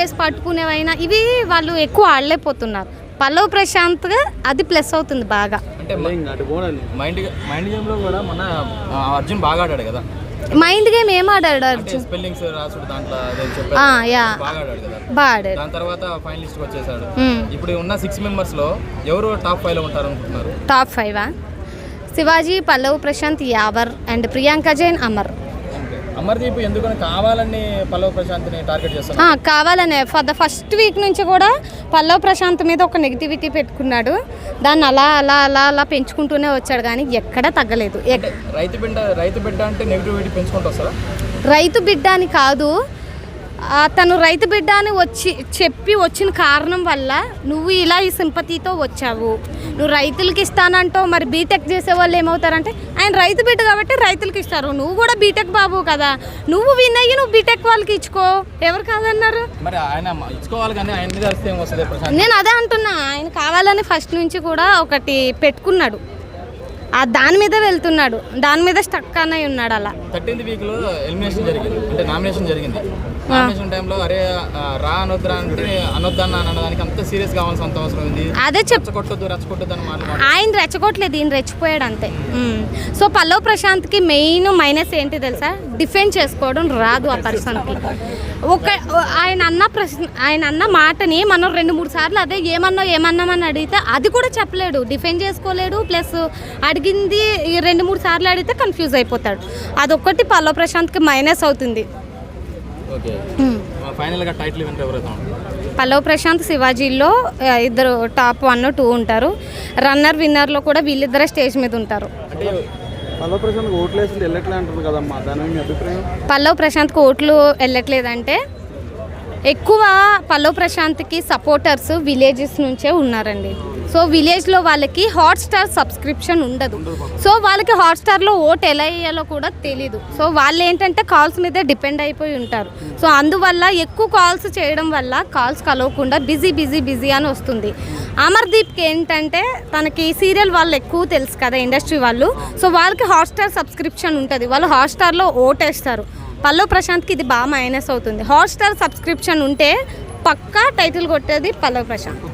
Case పట్టుకునేవైనా ఇవి వాళ్ళు ఎక్కువ ఆడలేకపోతున్నారు. పల్లవ్ ప్రశాంత్ అది ప్లస్ అవుతుంది బాగా. అంటే మైండ్ మైండ్ గేమ్లో కూడా మన ఆ, అర్జున్ బాగా ఆడాడు కదా. మైండ్ గేమ్ ఏం ఆడాడు అర్జున్? స్పెల్లింగ్స్ రాసుడు దాంట్లో యా. బాగా ఆడాడు కదా. బాగా ఆడాడు. దాని తర్వాత ఫైనలిస్ట్ వచ్చేసాడు. ఇప్పుడు ఉన్న సిక్స్ మెంబర్స్లో ఎవరు టాప్ ఫైవ్లో ఉంటారు అనుకుంటున్నారు టాప్ ఫైవా? శివాజీ పల్లవ్ ప్రశాంత్ యావర్ అండ్ ప్రియాంక జైన్ అమర్. అమర్దీప్ ఎందుకని కావాలని పల్లవ్ ప్రశాంత్ని టార్గెట్ చేస్తున్నారు ఆ, కావాలనే. ఫర్ ద ఫస్ట్ వీక్ నుంచి కూడా పల్లవ్ ప్రశాంత్ మీద ఒక నెగిటివిటీ పెట్టుకున్నాడు. దాన్ని అలా అలా అలా అలా పెంచుకుంటూనే వచ్చాడు కానీ ఎక్కడా తగ్గలేదు. రైతు బిడ్డ రైతు బిడ్డ అంటే నెగిటివిటీ పెంచుకుంటూ వస్తారా రైతు బిడ్డ అని కాదు. తను రైతు బిడ్డ అని వచ్చి చెప్పి వచ్చిన కారణం వల్ల నువ్వు ఇలా ఈ సింపతితో వచ్చావు. నువ్వు రైతులకి ఇస్తానంటావు మరి బీటెక్ చేసే వాళ్ళు ఏమవుతారంటే ఆయన రైతు బిడ్డ కాబట్టి రైతులకి ఇస్తారు. నువ్వు కూడా బీటెక్ బాబు కదా. నువ్వు విన్ అయ్యి నువ్వు బీటెక్ వాళ్ళకి ఇచ్చుకో. ఎవరు కాదన్నారు? నేను అదే అంటున్నా. ఆయన కావాలని ఫస్ట్ నుంచి కూడా ఒకటి పెట్టుకున్నాడు. ఆ దాని మీద వెళ్తున్నాడు. దాని మీద స్టక్ అన్నయ్య ఉన్నాడు అలా. థర్టీన్త్ వీక్లో ఎలిమినేషన్ జరిగింది. అంటే నామినేషన్ జరిగింది. నామినేషన్ టైంలో అరే రా అనొద్దురా అంటే అనొద్దన్న అనడానికి అంత సీరియస్ కావాల్సిన అంత అవసరం ఉంది. అదే రెచ్చగొట్టొద్దు రెచ్చగొట్టొద్దు అని ఆయన రెచ్చగొట్టలేదు ఈయన రెచ్చిపోయాడు అంతే. సో పల్లవ్ ప్రశాంత్కి మెయిన్ మైనస్ ఏంటి తెలుసా? డిఫెండ్ చేసుకోవడం రాదు ఆ పర్సన్కి. ఒక ఆయన అన్న ప్రశ్న ఆయన అన్న మాటని మనం రెండు మూడు సార్లు అదే ఏమన్నా ఏమన్నామని అడిగితే అది కూడా చెప్పలేడు. డిఫెండ్ చేసుకోలేడు ప్లస్ అడిగింది ఈ రెండు మూడు సార్లు అడిగితే కన్ఫ్యూజ్ అయిపోతాడు. అదొక్కటి పల్లవ్ ప్రశాంత్కి మైనస్ అవుతుంది. పల్లవ్ ప్రశాంత్ శివాజీలో ఇద్దరు టాప్ వన్ టూ ఉంటారు. రన్నర్ విన్నర్లో కూడా వీళ్ళిద్దరే స్టేజ్ మీద ఉంటారు. అంటే పల్లవ ప్రశాంత్ పల్లవ్ ప్రశాంత్కి ఓట్లు వెళ్ళట్లేదంటే ఎక్కువ పల్లవ్ ప్రశాంత్కి సపోర్టర్స్ విలేజెస్ నుంచే ఉన్నారండి. సో విలేజ్లో వాళ్ళకి హాట్స్టార్ సబ్స్క్రిప్షన్ ఉండదు. సో వాళ్ళకి హాట్స్టార్లో ఓట్ ఎలా వేయాలో కూడా తెలీదు. సో వాళ్ళు ఏంటంటే కాల్స్ మీద డిపెండ్ అయిపోయి ఉంటారు. సో అందువల్ల ఎక్కువ కాల్స్ చేయడం వల్ల కాల్స్ కలవకుండా బిజీ బిజీ బిజీ అని వస్తుంది. అమర్దీప్కి ఏంటంటే తనకి సీరియల్ వాళ్ళు ఎక్కువ తెలుసు కదా ఇండస్ట్రీ వాళ్ళు. సో వాళ్ళకి హాట్స్టార్ సబ్స్క్రిప్షన్ ఉంటుంది. వాళ్ళు హాట్స్టార్లో ఓటేస్తారు. పల్లవ్ ప్రశాంత్కి ఇది బాగా మైనస్ అవుతుంది. హాట్స్టార్ సబ్స్క్రిప్షన్ ఉంటే పక్కా టైటిల్ కొట్టేది పల్లవ్ ప్రశాంత్.